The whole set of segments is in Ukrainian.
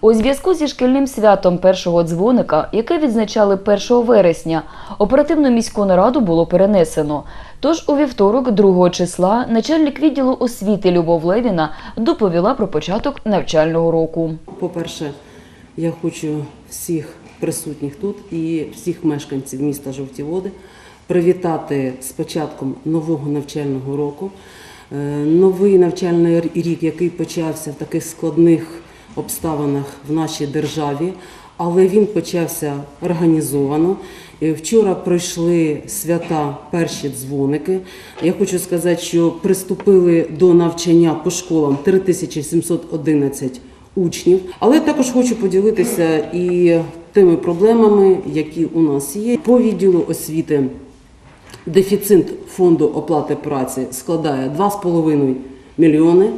У зв'язку зі шкільним святом першого дзвоника, яке відзначали 1 вересня, оперативну міську нараду було перенесено. Тож у вівторок, 2 числа, начальник відділу освіти Любов Левіна доповіла про початок навчального року. По-перше, я хочу всіх присутніх тут і всіх мешканців міста Жовті Води привітати з початком нового навчального року. Е, Новий навчальний рік, який почався в таких складних обставинах в нашій державі, але він почався організовано. Вчора пройшли свята перші дзвоники. Я хочу сказати, що приступили до навчання по школам 3711 учнів. Але також хочу поділитися і тими проблемами, які у нас є. По відділу освіти дефіцит фонду оплати праці складає 2,5 мільйони.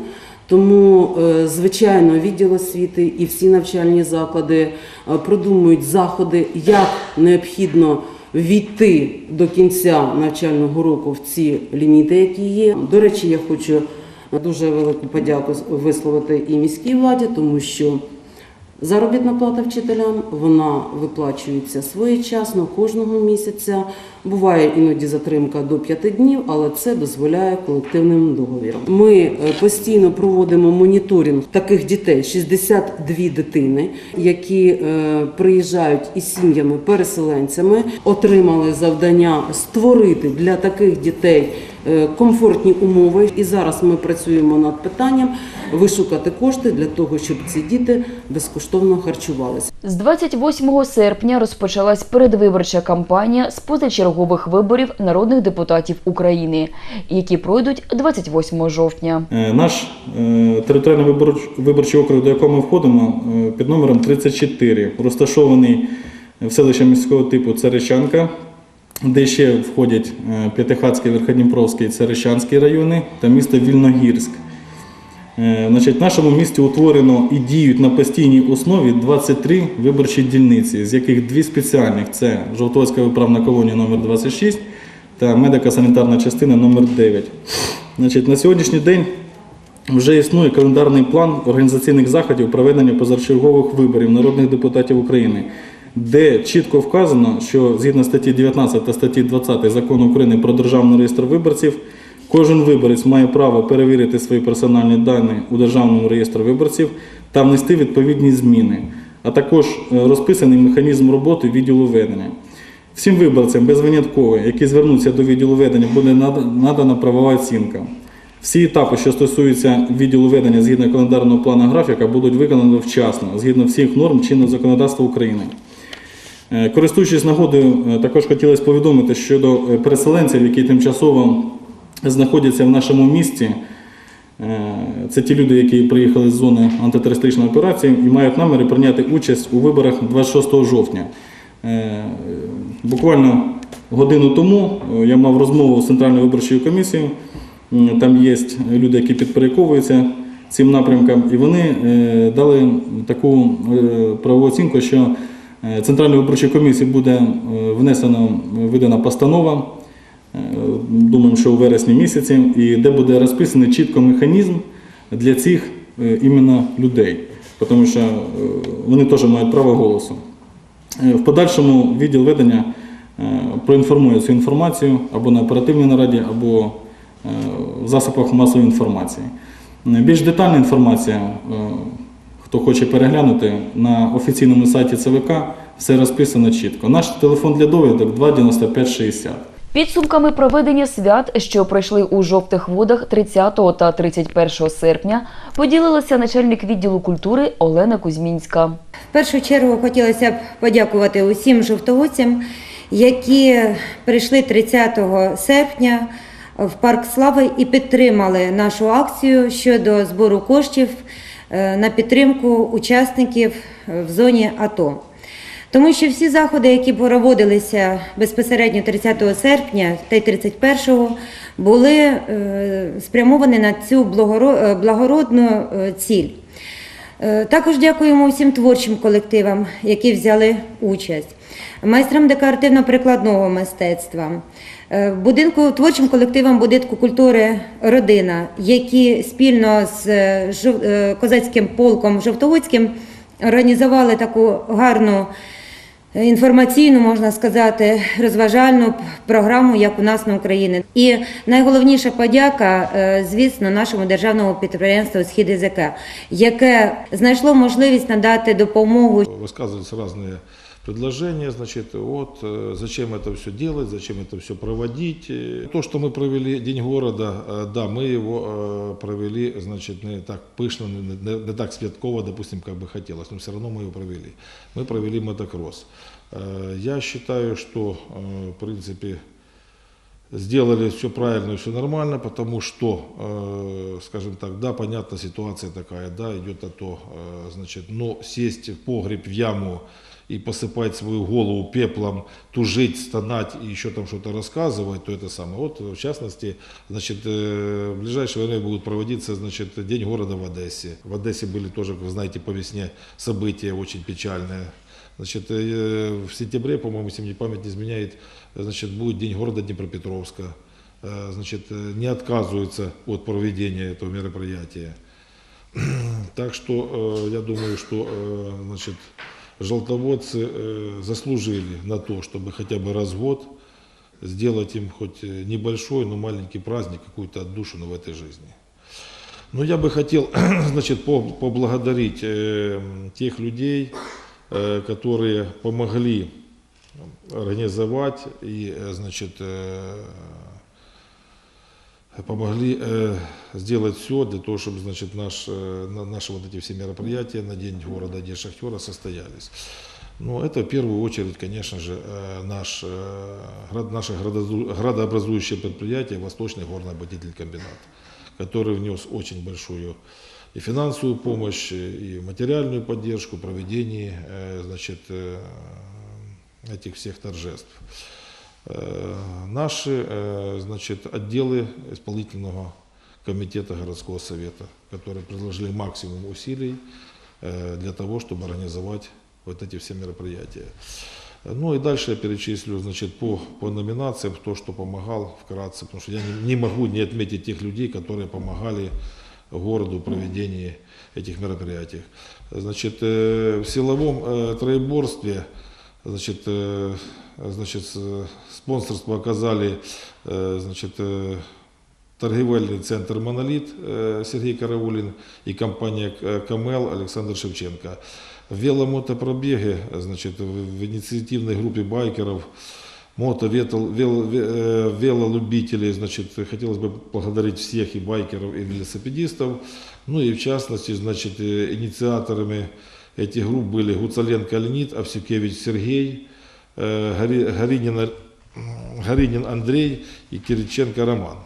Тому, е, звичайно, відділ освіти і всі навчальні заклади е, продумують заходи, як необхідно війти до кінця навчального року в ці ліміти, які є. До речі, я хочу дуже велику подяку висловити і міській владі, тому що Заробітна плата вчителям вона виплачується своєчасно кожного місяця. Буває іноді затримка до 5 днів, але це дозволяє колективним договіром. Ми е, постійно проводимо моніторинг таких дітей 62 дитини, які е, приїжджають із сім'ями-переселенцями, отримали завдання створити для таких дітей комфортні умови. І зараз ми працюємо над питанням вишукати кошти для того, щоб ці діти безкоштовно харчувалися. З 28 серпня розпочалась передвиборча кампанія з позачергових виборів народних депутатів України, які пройдуть 28 жовтня. Е, Наш е, територіальний виборч- виборчий округ, до якого ми входимо, е, під номером 34, розташований в селищі міського типу Царичанка, де ще входять е, П'ятихатський, Верходніпровський, Царичанський райони та місто Вільногірськ. Е, Значить, в нашому місті утворено і діють на постійній основі 23 виборчі дільниці, з яких дві спеціальних це Жовтовська виправна колонія номер 26 та медико-санітарна частина номер 9. Значить, на сьогоднішній день вже існує календарний план організаційних заходів проведення позачергових виборів народних депутатів України, де чітко вказано, що згідно статті 19 та статті 20 закону України про державний реєстр виборців, кожен виборець має право перевірити свої персональні дані у державному реєстрі виборців та внести відповідні зміни, а також е, розписаний механізм роботи відділу ведення. Всім виборцям безвинятково, які звернуться до відділу ведення, буде надана правова оцінка. Всі етапи, що стосуються відділу ведення згідно календарного плану графіка, будуть виконані вчасно, згідно всіх норм чинного законодавства України. Е, Користуючись нагодою, е, також хотілося повідомити щодо е, переселенців, які тимчасово знаходяться в нашому місті. Це ті люди, які приїхали з зони антитерористичної операції і мають наміри прийняти участь у виборах 26 жовтня. Буквально годину тому я мав розмову з Центральною виборчою комісією. Там є люди, які підпорядковуються цим напрямкам, і вони дали таку правову оцінку, що е, Центральною виборчою комісією буде е, внесено видана постанова. Е, Думаємо, що у вересні місяці, і де буде розписаний чітко механізм для цих е, іменно людей, тому що е, вони теж мають право голосу. Е, В подальшому відділ ведення е, проінформує цю інформацію або на оперативній нараді, або е, в засобах масової інформації. Е, Більш детальна інформація, е, хто хоче переглянути, на офіційному сайті ЦВК все розписано чітко. Наш телефон для довідок 29560. Підсумками проведення свят, що пройшли у жовтих водах 30 та 31 серпня, поділилася начальник відділу культури Олена Кузьмінська. В першу чергу хотілося б подякувати усім жовтоводцям, які прийшли 30 серпня в Парк Слави і підтримали нашу акцію щодо збору коштів на підтримку учасників е, в зоні АТО. Тому що всі заходи, які проводилися безпосередньо 30 серпня та й 31 були е, спрямовані на цю благоро- е, благородну е, ціль. Е, Також дякуємо всім творчим колективам, які взяли участь, майстрам декоративно-прикладного мистецтва, е, будинку творчим колективам будинку культури Родина, які спільно з е, Жов- е, козацьким полком Жовтоводським організували таку гарну е, інформаційну, можна сказати, розважальну програму, як у нас на Україні. І найголовніша подяка, е, звісно, нашому державному підприємству Схід ІЗК, яке знайшло можливість надати допомогу Высказываются разные предложения, значит, вот э, зачем это все делать, зачем это все проводить. Э, То, что мы провели День города, э, да, мы его э, провели, значит, не так пышно, не, не- не так святково, допустим, как бы хотелось, но все равно мы его провели. Мы провели мотокросс. Э, Я считаю, что, э, в принципе, сделали все правильно и все нормально, потому что, э, скажем так, да, понятно, ситуация такая, да, идет а то, э, значит, но сесть в погреб, в яму и посыпать свою голову пеплом, тужить, стонать и еще там что-то рассказывать, то это самое. Вот, в частности, значит, э, в ближайшее время будет проводиться, значит, День города в Одессе. В Одессе были тоже, как вы знаете, по весне события очень печальные. Значит, э, в сентябре, по-моему, если мне память не изменяет, значит, будет День города Днепропетровска. Э, Значит, э, не отказываются от проведения этого мероприятия. Так что э, я думаю, что э, значит, желтоводцы э, заслужили на то, чтобы хотя бы раз в год сделать им хоть э, небольшой, но маленький праздник, какую-то отдушину в этой жизни. Но я бы хотел значит, по- поблагодарить э, тех людей, которые помогли организовать и, значит, помогли э, сделать все для того, чтобы, значит, наш, э, на- наши вот эти все мероприятия на День города, День шахтера состоялись. Ну, это в первую очередь, конечно же, э, наш, э, град- наше градообразующее предприятие Восточный горно-обогатительный комбинат, который внес очень большую и финансовую помощь, и материальную поддержку в э, значит, э, этих всех торжеств. Э, Наши э, значит, отделы исполнительного комитета городского совета, которые приложили максимум усилий э, для того, чтобы организовать вот эти все мероприятия. Ну и дальше я перечислю значит, по, по номинациям, кто что помогал вкратце, потому что я не, не могу не отметить тех людей, которые помогали городу в проведении этих мероприятий. Значит, э, в силовом э, троеборстве значит, э, значит, с- спонсорство оказали э, значит, э, торгівельний центр «Монолит» э, Сергей Караулин и компания э, «Камел» Александр Шевченко. В веломотопробеге, значит, в в инициативной группе байкеров, мото, ветл- вел- ве- э, велолюбителей, значит, хотелось бы поблагодарить всех и байкеров, и велосипедистов. Ну и в частности, значит, э, инициаторами этих групп были Гуцаленко Леонид, Овсюкевич Сергей, э, Гори- Горинин, м, Горинин Андрей и Кириченко Роман.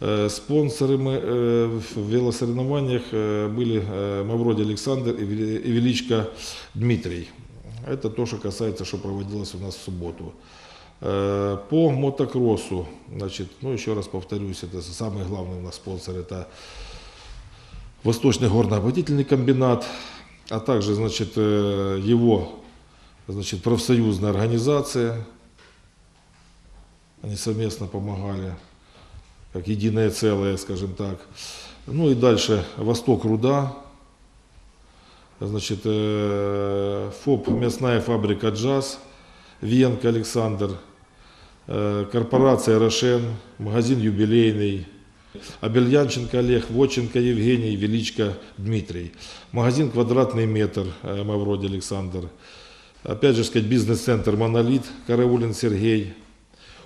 Э, Спонсорами э, в велосоревнованиях э, были э, Мавроди Александр и Вели- и Величко Дмитрий. Это то, что касается, что проводилось у нас в субботу. Э, По мотокроссу, значит, ну еще раз повторюсь, это самый главный у нас спонсор, это Восточный горно-обогатительный комбинат, а также, значит, э, его, значит, профсоюзная организация. Они совместно помогали как единое целое, скажем так. Ну и дальше Восток Руда, значит, э, ФОП Мясная фабрика Джаз, Венко Александр, э, корпорация Рошен, магазин Юбилейный, Абельянченко Олег, Воченко Евгений, Величко Дмитрий, магазин Квадратный метр, э, Мавроди Александр, опять же сказать, бизнес-центр Монолит, Караулин Сергей,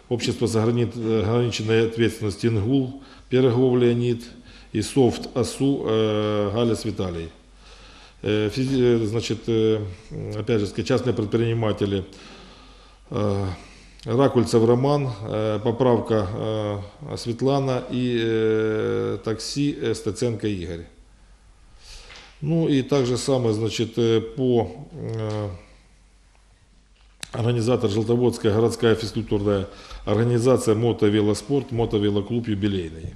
Общество с ограни- ограниченной ответственности ИНГУЛ, Пирогов Леонид и Софт АСУ э, Галя Виталий. Э, физи- э, Значит, э, опять же, сказать, частные предприниматели э, Ракульцев Роман, э, поправка э, Светлана и э, такси э, Стеценко Игорь. Ну и также самое, значит, э, по э, организатор Желтоводская городская физкультурная организация «Мотовелоспорт», «Мотовелоклуб юбилейный».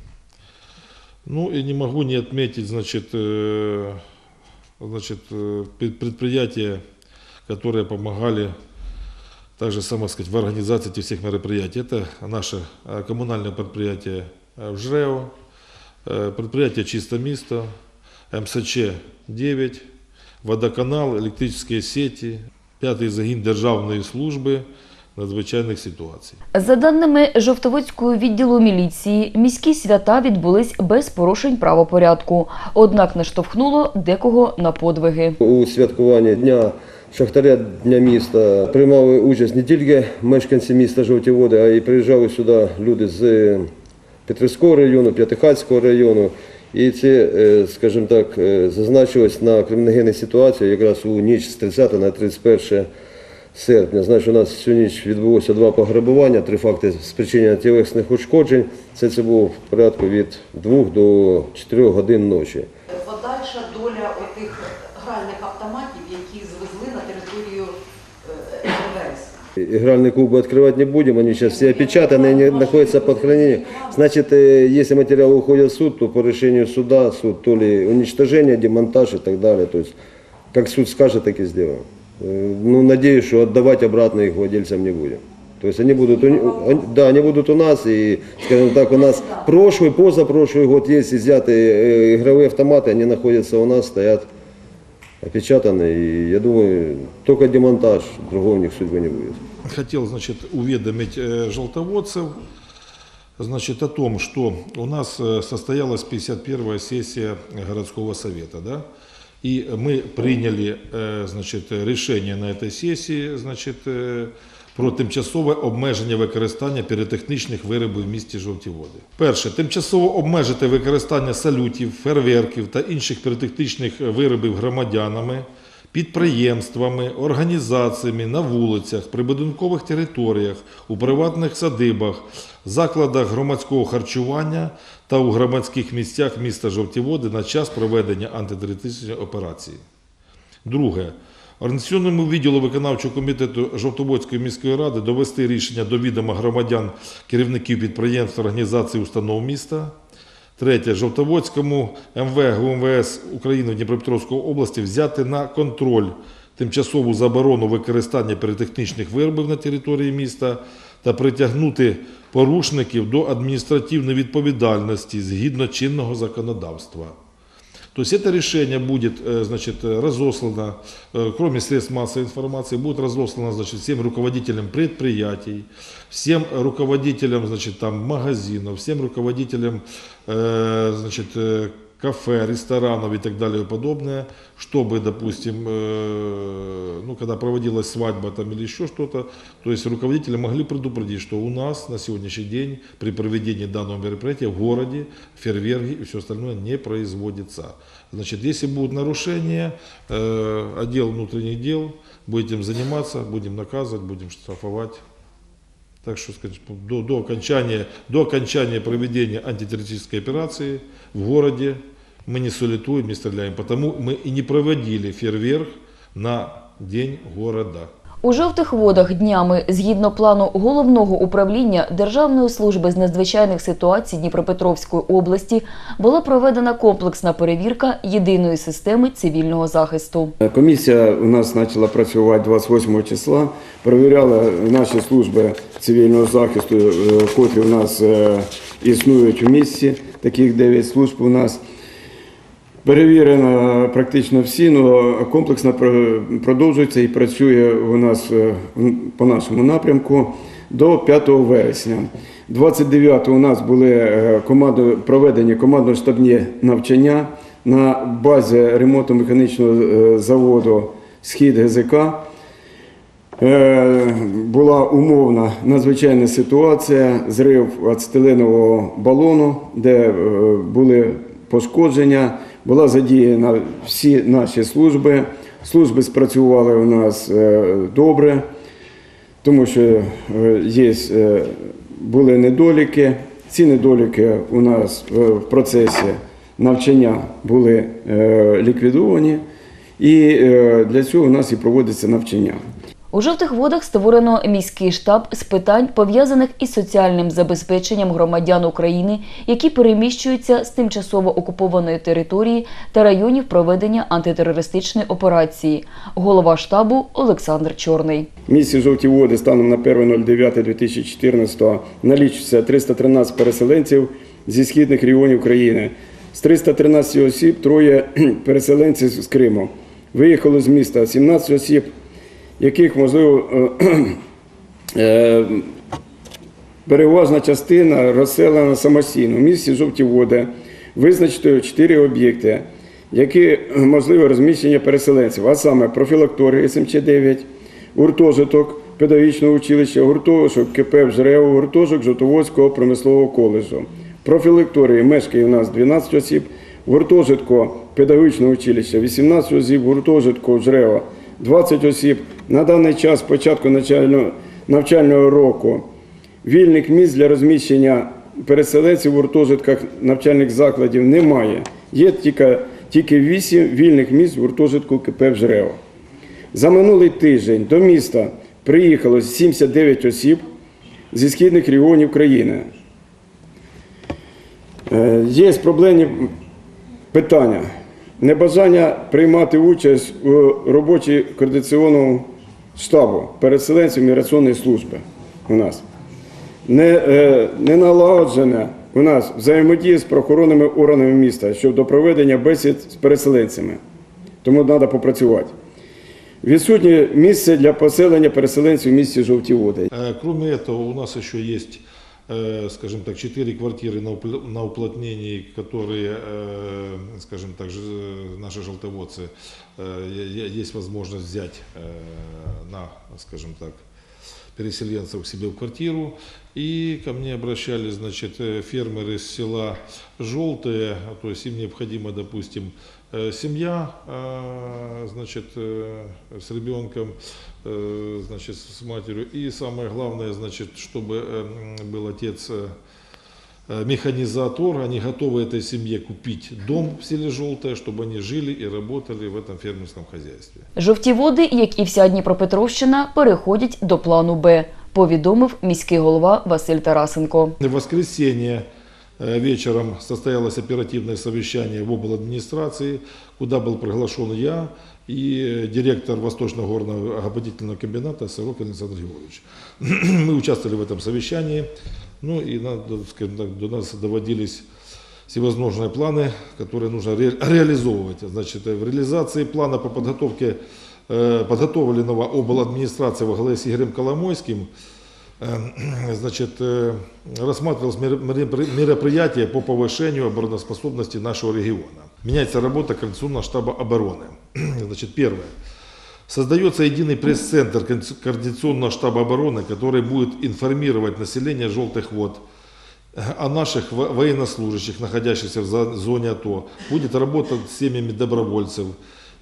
Ну и не могу не отметить, значит, э, значит, э, пред- предприятия, которые помогали также, само сказать, в организации этих всех мероприятий. Это наше э, коммунальное предприятие в ЖРЭО, предприятие «Чисто место», МСЧ-9, водоканал, електричні сеті, п'ятий загін Державної служби надзвичайних ситуацій. За даними Жовтоводського відділу міліції, міські свята відбулись без порушень правопорядку, однак наштовхнуло декого на подвиги. У святкуванні Дня Шахтаря Дня міста приймали участь не тільки мешканці міста Жовті Води, а й приїжджали сюди люди з Петрівського району, П'ятихатського району. І це, е, скажімо так, е, зазначилось на криміногенній ситуації якраз у ніч з 30 на 31 серпня. Значить, у нас всю ніч відбулося два пограбування, три факти спричинення тілесних ушкоджень. Це, це було в порядку від 2 до 4 годин ночі. Подальша Игральные клубы открывать не будем, они сейчас все опечатаны, они находятся под хранением. Значит, э, если материалы уходят в суд, то по решению суда суд то ли уничтожение, демонтаж и так далее. То есть, как суд скажет, так и сделаем. Э, Ну, надеюсь, что отдавать обратно их владельцам не будем. То есть они будут, у, они- да, они будут у нас, и, скажем так, у нас прошлый, позапрошлый год есть изъятые э, игровые автоматы, они находятся у нас, стоят опечатаны, и я думаю, только демонтаж, другого у них судьбы не будет. Хотел, значит, уведомить э, желтоводцев, значит, о том, что у нас э, состоялась 51-я сессия городского совета, да, и мы приняли, э, значит, решение на этой сесії, значит, е, про тимчасове обмеження використання піротехнічних виробів в місті Жовті Води. Перше, тимчасово обмежити використання салютів, фейерверків та інших піротехнічних виробів громадянами, підприємствами, організаціями на вулицях, прибудинкових територіях, у приватних садибах, закладах громадського харчування та у громадських місцях міста Жовті Води на час проведення антитерористичної операції. Друге. Організаційному відділу виконавчого комітету Жовтоводської міської ради довести рішення до відома громадян, керівників підприємств, організацій, установ міста. Третє. Жовтоводському МВ ГУМВС України в Дніпропетровській області взяти на контроль тимчасову заборону використання піротехнічних виробів на території міста та притягнути порушників до адміністративної відповідальності згідно чинного законодавства. То есть это решение будет э, значит, э, разослано, э, кроме средств массовой информации, будет разослано значит, всем руководителям предприятий, всем руководителям значит, там, магазинов, всем руководителям э, значит, э, кафе, ресторанов и так далее и подобное, чтобы, допустим, э, ну, когда проводилась свадьба там, или еще что-то, то есть руководители могли предупредить, что у нас на сегодняшний день при проведении данного мероприятия в городе фейерверки и все остальное не производится. Значит, если будут нарушения, э, отдел внутренних дел будет этим заниматься, будем наказывать, будем штрафовать. Так что сказать, до, до, окончания, до окончания проведения антитеррористической операции в городе мы не солитуем, не стреляем. Потому мы и не проводили фейерверк на День города. У жовтих водах днями, згідно плану головного управління Державної служби з надзвичайних ситуацій Дніпропетровської області, була проведена комплексна перевірка єдиної системи цивільного захисту. Комісія у нас почала працювати 28 числа, перевіряла наші служби цивільного захисту, е, котрі у нас е, існують у місті, таких 9 служб у нас. Перевірено практично всі, але комплексно продовжується і працює у нас е, по нашому напрямку до 5 вересня. 29 у нас були е, проведені командно-штабні навчання на базі ремонтно-механічного е, заводу Схід ГЗК. Була умовна надзвичайна ситуація, зрив ацетиленового балону, де були пошкодження. Була задіяна всі наші служби. Служби спрацювали у нас е, добре, тому що е, є, е, були недоліки. Ці недоліки у нас в процесі навчання були ліквідовані, і для цього у нас і проводиться навчання. У жовтих водах створено міський штаб з питань, пов'язаних із соціальним забезпеченням громадян України, які переміщуються з тимчасово окупованої території та районів проведення антитерористичної операції. Голова штабу Олександр Чорний. В Жовті Води станом на 1.09.2014 налічується 313 переселенців зі східних регіонів країни. З 313 осіб троє переселенців з Криму. Виїхало з міста 17 осіб, яких, можливо, е, е, переважна частина розселена самостійно. В місті Жовті Води визначено 4 об'єкти, які можливе розміщення переселенців, а саме профілакторія СМЧ-9, гуртожиток педагогічного училища, гуртожиток КП «Жрево», гуртожиток Жовтоводського промислового коледжу. Профілакторії мешкає у нас 12 осіб, гуртожитку педагогічного училища 18 осіб, гуртожитку «Жрево» 20 осіб. На даний час, початку навчального, року, вільних місць для розміщення переселенців в гуртожитках навчальних закладів немає. Є тільки, тільки 8 вільних місць в гуртожитку КП «Жрево». За минулий тиждень до міста приїхало 79 осіб зі східних регіонів країни. Е, Є проблемні питання Небажання приймати участь у роботі координаційного штабу переселенців міграційної служби у нас. Не, е, не налагоджена у нас взаємодія з правоохоронними органами міста щодо проведення бесід з переселенцями. Тому треба попрацювати. Відсутнє місце для поселення переселенців в місті Жовті Води. Э, Кроме этого, у нас еще есть, э, скажем так, четыре квартиры на упл- на уплотнении, которые, э, скажем так, э, наши желтоводцы, э, есть возможность взять э, на, скажем так, переселенцев к себе в квартиру. И ко мне обращались, значит, э, фермеры из села Желтые, то есть им необходимо, допустим, э, семья, э, значит, э, с ребенком, э, значит, с матерью. И самое главное, значит, чтобы э, м, был отец э, э, механизатор, они готовы этой семье купить дом в селе Желтое, чтобы они жили и работали в этом фермерском хозяйстве. Жовті води, як і вся Дніпропетровщина, переходять до плану Б, повідомив міський голова Василь Тарасенко. В воскресенье э, вечером состоялось оперативное совещание в обладминистрации, куда был приглашен я и э, директор Восточного горного обогатительного комбината Сорокин Александр Григорьевич. Мы участвовали в этом совещании, ну и надо, скажем так, до нас доводились всевозможные планы, которые нужно ре- реализовывать. Значит, э, в реализации плана по подготовке э, подготовленного обладминистрации во главе с Игорем Коломойским Э, значит, э, рассматривалось мер- мер- мероприятие по повышению обороноспособности нашего региона. Меняется работа Координационного штаба обороны. Значит, первое. Создается единый пресс-центр Коорди- Координационного штаба обороны, который будет информировать население Желтых вод э, о наших во- военнослужащих, находящихся в зо- зоне АТО. Будет работать с семьями добровольцев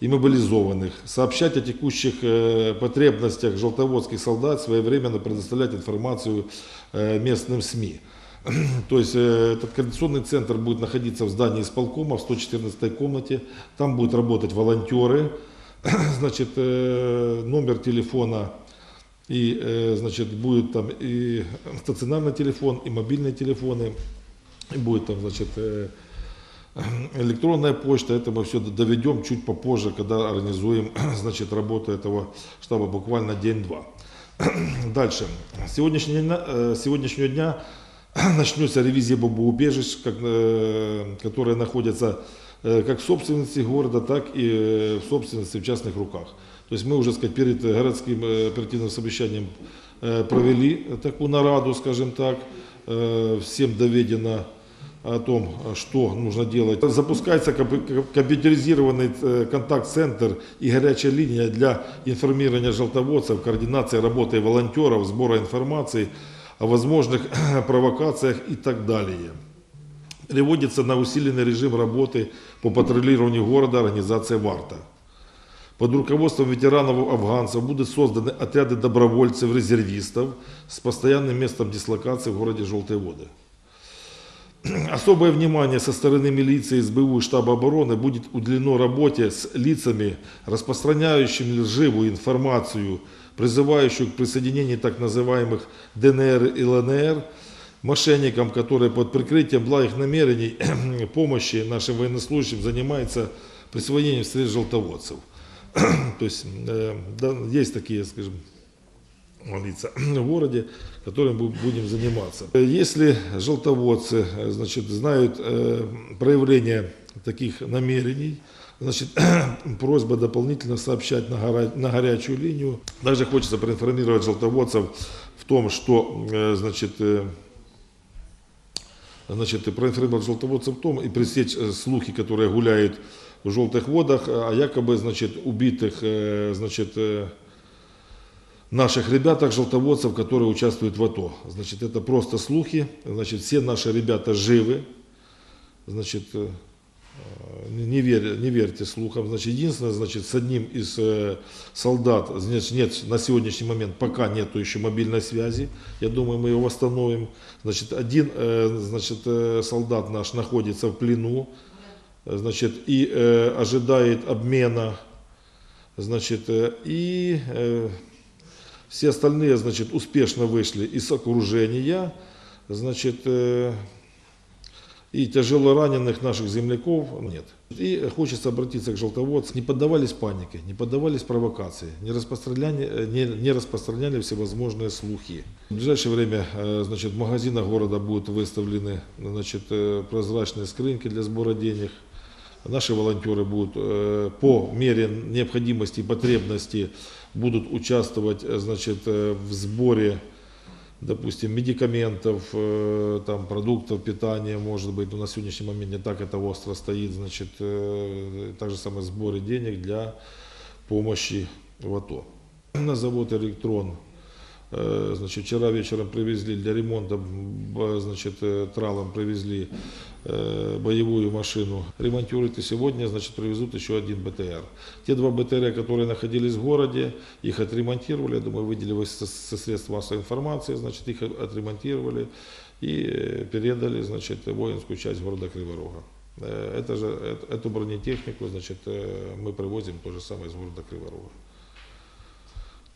и мобилизованных, сообщать о текущих э, потребностях желтоводских солдат, своевременно предоставлять информацию э, местным СМИ. То есть э, этот координационный центр будет находиться в здании исполкома в 114 комнате. Там будут работать волонтеры. Значит, номер телефона и, значит, будет там и стационарный телефон, и мобильные телефоны. И будет там, значит, электронная почта. Это мы все доведем чуть попозже, когда организуем, значит, работу этого штаба буквально день-два. Дальше. С сегодняшнего дня, э, сегодняшнего дня начнется ревизия бомбоубежищ, как, э, которые находятся э, как в собственности города, так и э, в собственности в частных руках. То есть мы уже сказать, перед э, городским э, оперативным совещанием э, провели такую нараду, скажем так, Э, всем доведено о том, что нужно делать. Запускается комп- компьютеризированный э, контакт-центр и горячая линия для информирования желтоводцев, координации работы волонтеров, сбора информации о возможных провокациях и так далее. Переводится на усиленный режим работы по патрулированию города организация ВАРТа. Под руководством ветеранов-афганцев будут созданы отряды добровольцев-резервистов с постоянным местом дислокации в городе Желтые воды. Особое внимание со стороны милиции, СБУ и штаба обороны будет уделено работе с лицами, распространяющими лживую информацию, призывающую к присоединению так называемых ДНР и ЛНР, мошенникам, которые под прикрытием благих намерений помощи нашим военнослужащим занимаются присвоением средств желтоводцев. То есть э, да, есть такие, скажем, лица в городе, которым бу- будем заниматься. Если желтоводцы э, значит, знают э, проявление таких намерений, Значит, просьба дополнительно сообщать на, гора- на горячую линию. Также хочется проинформировать желтоводцев в том, что, э, значит, значит, проинформировать желтоводцев в том и пресечь слухи, которые гуляют в желтых водах, о якобы, значит, убитых, значит, наших ребятах, желтоводцев, которые участвуют в АТО. Значит, это просто слухи. Значит, все наши ребята живы. Значит, э, не, верь- не верьте слухам. Значит, единственное, значит, с одним из э, солдат, значит, нет, на сегодняшний момент пока нету еще мобильной связи. Я думаю, мы ее восстановим. Значит, один, э, значит, э, солдат наш находится в плену, значит, и э, ожидает обмена, значит, э, и э, все остальные, значит, успешно вышли из окружения, значит, э, и тяжело раненых наших земляков нет. И хочется обратиться к желтоводцам. Не поддавались панике, не поддавались провокации, не распространяли, э, не, не распространяли всевозможные слухи. В ближайшее время э, значит, в магазинах города будут выставлены значит, э, прозрачные скринки для сбора денег. Наши волонтеры будут э, по мере необходимости и потребности будут участвовать э, значит, э, в сборе допустим, медикаментов, там, продуктов питания, может быть, но на сегодняшний момент не так это остро стоит, значит, так же самое сборы денег для помощи в АТО. На завод «Электрон» Значит, вчера вечером привезли для ремонта, значит, тралом привезли боевую машину. Ремонтируют и сегодня, значит, привезут еще один БТР. Те два БТР, которые находились в городе, их отремонтировали, я думаю, выделилось со, со средств массовой информации, значит, их от- отремонтировали и э, передали, значит, воинскую часть города Криворога. Э, Это же, э- эту бронетехнику, значит, э, мы привозим то же самое из города Криворога.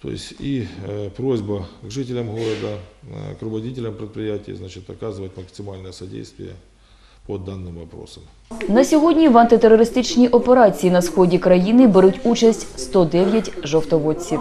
То есть и э, просьба к жителям города, э, к руководителям предприятий, значит, оказывать максимальное содействие по данным вопросам. На сьогодні в антитерористичній операції на сході країни беруть участь 109 жовтоводців.